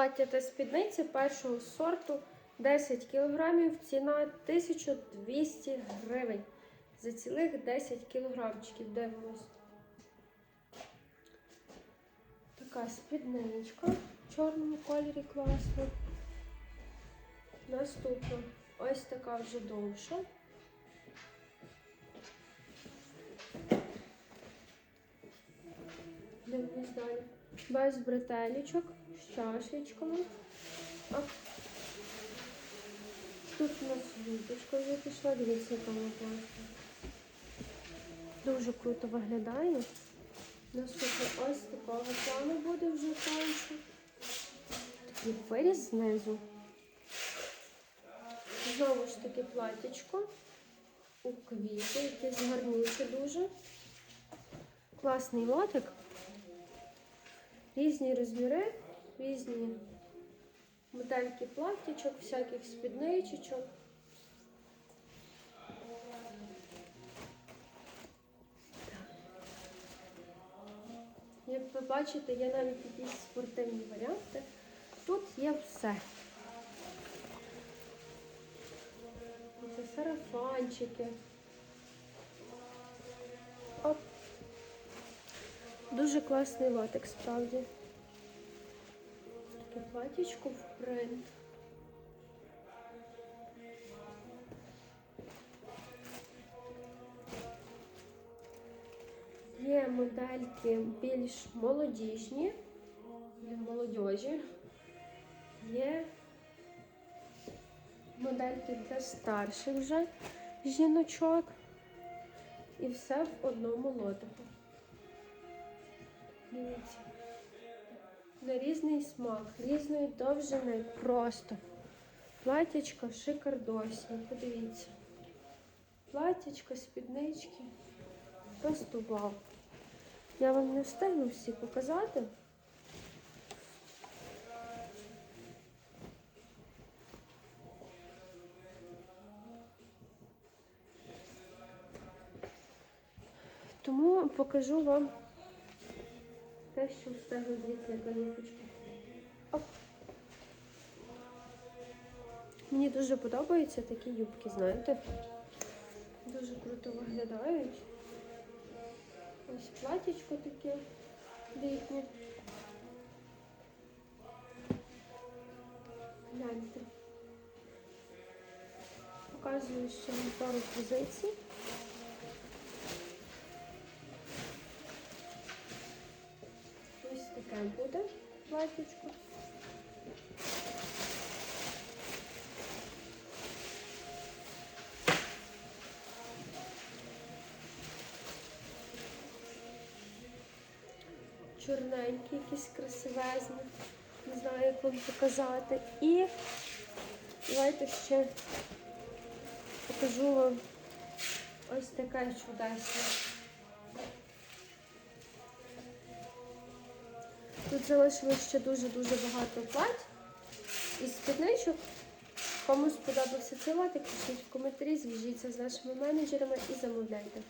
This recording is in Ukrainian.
Плаття та спідниці першого сорту 10 кг, ціна 1200 гривень. За цілих 10 кілограмчиків дивимось. Така спідничка в чорному кольорі класно. Наступна ось така вже довша. Дивимось далі. Без бретелечок, з чашечками. Тут у нас віточка вже пішла, дивіться, яка вона. Дуже круто виглядає. Наступно ось такого плану буде вже танцю. Такий виріз знизу. Знову ж таки платячко у квіти, якесь гарнюче дуже. Класний лотик. Різні розміри, різні модельки платтячок, всяких спідничечок. Як ви бачите, є навіть якісь спортивні варіанти. Тут є все. Це сарафанчики. Дуже класний лотик, справді. Таке платічко в принт. Є модельки більш молодіжні, для молодіжі. Є модельки для старших вже жіночок. І все в одному лотику. Дивіться. На різний смак, різної довжини просто. Платячко шикардосні. Подивіться. Платячко, спіднички. Просто вау. Я вам не встигну всі показати. Тому покажу вам те, що звідси яка. Оп. Мені дуже подобаються такі юбки, знаєте. Дуже круто виглядають. Ось платічко таке літнє. Гляньте. Показую ще пару позицій. Таке буде платічко. Чорненькі, якісь красивезні. Не знаю, як вам показати. І давайте ще покажу вам ось таке чудесне. Тут залишилось ще дуже-дуже багато плать і спідничок. Комусь сподобався цей лотик, пишіть в коментарі, зв'яжіться з нашими менеджерами і замовляйте.